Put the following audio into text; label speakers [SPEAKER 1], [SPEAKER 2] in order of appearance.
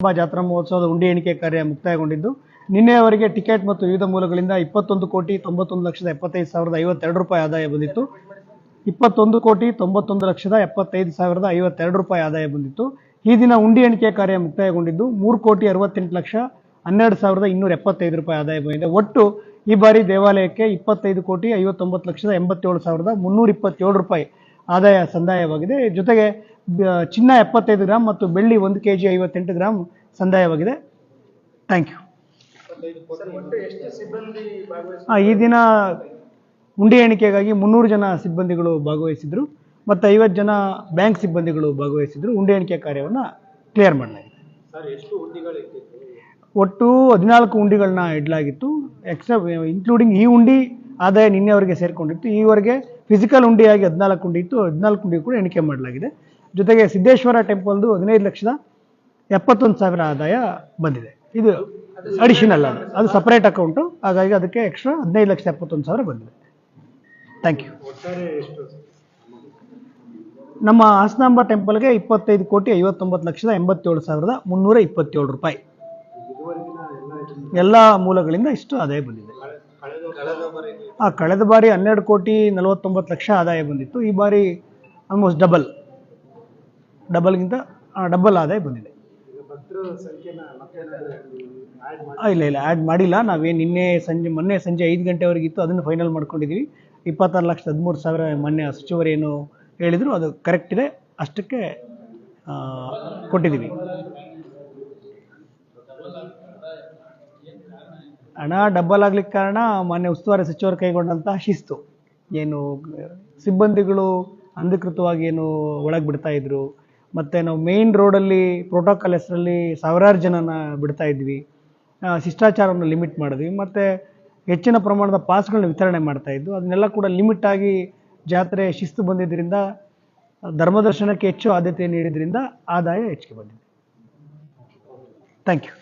[SPEAKER 1] ಹಬ್ಬ ಜಾತ್ರಾ ಮಹೋತ್ಸವದ ಉಂಡಿ ಎಣಿಕೆ ಕಾರ್ಯ ಮುಕ್ತಾಯಗೊಂಡಿದ್ದು, ನಿನ್ನೆಯವರೆಗೆ ಟಿಕೆಟ್ ಮತ್ತು ವಿವಿಧ ಮೂಲಗಳಿಂದ ಇಪ್ಪತ್ತೊಂದು ಕೋಟಿ ತೊಂಬತ್ತೊಂದು ಲಕ್ಷದ ಎಪ್ಪತ್ತೈದು ಸಾವಿರದ ಐವತ್ತೆರಡು ರೂಪಾಯಿ ಆದಾಯ ಬಂದಿತ್ತು. ಇಪ್ಪತ್ತೊಂದು ಕೋಟಿ ತೊಂಬತ್ತೊಂದು ಲಕ್ಷದ ಎಪ್ಪತ್ತೈದು ಸಾವಿರದ ಐವತ್ತೆರಡು ರೂಪಾಯಿ ಆದಾಯ ಬಂದಿತ್ತು. ಈ ದಿನ ಉಂಡಿ ಎಣಿಕೆ ಕಾರ್ಯ ಮುಕ್ತಾಯಗೊಂಡಿದ್ದು, ಮೂರು ಕೋಟಿ ಅರವತ್ತೆಂಟು ಲಕ್ಷ ಹನ್ನೆರಡು ಸಾವಿರದ ಇನ್ನೂರ ಎಪ್ಪತ್ತೈದು ರೂಪಾಯಿ ಆದಾಯ ಬಂದಿದೆ. ಒಟ್ಟು ಈ ಬಾರಿ ದೇವಾಲಯಕ್ಕೆ ಇಪ್ಪತ್ತೈದು ಕೋಟಿ ಐವತ್ತೊಂಬತ್ತು ಲಕ್ಷದ ಎಂಬತ್ತೇಳು ಸಾವಿರದ ಮುನ್ನೂರ ಇಪ್ಪತ್ತೇಳು ರೂಪಾಯಿ ಆದಾಯ ಸಂದಾಯವಾಗಿದೆ. ಜೊತೆಗೆ ಚಿನ್ನ ಎಪ್ಪತ್ತೈದು ಗ್ರಾಮ್ ಮತ್ತು ಬೆಳ್ಳಿ ಒಂದು ಕೆ ಜಿ ಐವತ್ತೆಂಟು ಗ್ರಾಮ್ ಸಂದಾಯವಾಗಿದೆ. Thank you. ಈ ದಿನ ಉಂಡಿ ಎಣಿಕೆಗಾಗಿ ಮುನ್ನೂರು ಜನ ಸಿಬ್ಬಂದಿಗಳು ಭಾಗವಹಿಸಿದ್ರು. ಮತ್ತು ಐವತ್ತು ಜನ ಬ್ಯಾಂಕ್ ಸಿಬ್ಬಂದಿಗಳು ಭಾಗವಹಿಸಿದ್ರು. ಉಂಡಿ ಎಣಿಕೆ ಕಾರ್ಯವನ್ನು ಕ್ಲಿಯರ್ ಮಾಡಲಾಗಿದೆ. ಒಟ್ಟು ಹದಿನಾಲ್ಕು ಉಂಡಿಗಳನ್ನ ಇಡಲಾಗಿತ್ತು. ಎಕ್ಸ್ಟ್ರಾ ಇನ್ಕ್ಲೂಡಿಂಗ್ ಈ ಉಂಡಿ ಆದಾಯ ನಿನ್ನೆವರೆಗೆ ಸೇರಿಕೊಂಡಿತ್ತು. ಈವರೆಗೆ ಫಿಸಿಕಲ್ ಉಂಡಿಯಾಗಿ ಹದಿನಾಲ್ಕು ಉಂಡಿ ಇತ್ತು, ಹದಿನಾಲ್ಕು ಉಂಡಿ ಕೂಡ ಎಣಿಕೆ ಮಾಡಲಾಗಿದೆ. ಜೊತೆಗೆ ಸಿದ್ದೇಶ್ವರ ಟೆಂಪಲ್ದು ಹದಿನೈದು ಲಕ್ಷದ ಎಪ್ಪತ್ತೊಂದು ಸಾವಿರ ಆದಾಯ ಬಂದಿದೆ. ಇದು ಅಡಿಷನಲ್ ಅದು ಅದು ಸಪರೇಟ್ ಅಕೌಂಟು ಹಾಗಾಗಿ ಅದಕ್ಕೆ ಎಕ್ಸ್ಟ್ರಾ ಹದಿನೈದು ಲಕ್ಷದ ಎಪ್ಪತ್ತೊಂದು ಸಾವಿರ ಬಂದಿದೆ. ಥ್ಯಾಂಕ್ ಯು ನಮ್ಮ ಹಾಸನಾಂಬ ಟೆಂಪಲ್ಗೆ ಇಪ್ಪತ್ತೈದು ಕೋಟಿ ಐವತ್ತೊಂಬತ್ತು ಲಕ್ಷದ ಎಂಬತ್ತೇಳು ಸಾವಿರದ ಮುನ್ನೂರ ಇಪ್ಪತ್ತೇಳು ರೂಪಾಯಿ. ಎಲ್ಲ ಮೂಲಗಳಿಂದ ಇಷ್ಟು ಆದಾಯ ಬಂದಿದೆ. ಆ ಕಳೆದ ಬಾರಿ ಹನ್ನೆರಡು ಕೋಟಿ ನಲವತ್ತೊಂಬತ್ತು ಲಕ್ಷ ಆದಾಯ ಬಂದಿತ್ತು. ಈ ಬಾರಿ ಆಲ್ಮೋಸ್ಟ್ ಡಬಲ್ ಡಬಲ್ಗಿಂತ ಡಬಲ್ ಆದಾಯ ಬಂದಿದೆ. ಇಲ್ಲ ಇಲ್ಲ ಆ್ಯಡ್ ಮಾಡಿಲ್ಲ. ನಾವೇನು ನಿನ್ನೆ ಸಂಜೆ ಮೊನ್ನೆ ಸಂಜೆ ಐದು ಗಂಟೆವರೆಗಿತ್ತು ಅದನ್ನು ಫೈನಲ್ ಮಾಡ್ಕೊಂಡಿದ್ದೀವಿ ಇಪ್ಪತ್ತಾರು ಲಕ್ಷದ ಹದಿಮೂರು ಸಾವಿರ ಮೊನ್ನೆ ಸಚಿವರು ಏನು ಹೇಳಿದರು ಅದು ಕರೆಕ್ಟ್ ಇದೆ. ಅಷ್ಟಕ್ಕೆ ಕೊಟ್ಟಿದ್ದೀವಿ ಹಣ ಡಬ್ಬಲ್ ಆಗ್ಲಿಕ್ಕೆ ಕಾರಣ ಮಾನ್ಯ ಉಸ್ತುವಾರಿ ಸಚಿವರು ಕೈಗೊಂಡಂತಹ ಶಿಸ್ತು. ಏನು, ಸಿಬ್ಬಂದಿಗಳು ಅಂಧಕೃತವಾಗಿ ಏನು ಒಳಗೆ ಬಿಡ್ತಾ ಇದ್ರು, ಮತ್ತು ನಾವು ಮೇಯ್ನ್ ರೋಡಲ್ಲಿ ಪ್ರೋಟೋಕಾಲ್ ಹೆಸರಲ್ಲಿ ಸಾವಿರಾರು ಜನನ ಬಿಡ್ತಾ ಇದ್ವಿ. ಶಿಷ್ಟಾಚಾರವನ್ನು ಲಿಮಿಟ್ ಮಾಡಿದ್ವಿ. ಮತ್ತು ಹೆಚ್ಚಿನ ಪ್ರಮಾಣದ ಪಾಸ್ಗಳನ್ನ ವಿತರಣೆ ಮಾಡ್ತಾ ಇದ್ದು ಅದನ್ನೆಲ್ಲ ಕೂಡ ಲಿಮಿಟ್ ಆಗಿ ಜಾತ್ರೆ ಶಿಸ್ತು ಬಂದಿದ್ದರಿಂದ ಧರ್ಮದರ್ಶನಕ್ಕೆ ಹೆಚ್ಚು ಆದ್ಯತೆ ನೀಡಿದ್ರಿಂದ ಆದಾಯ ಹೆಚ್ಚಿಗೆ ಬಂದಿದೆ. Thank you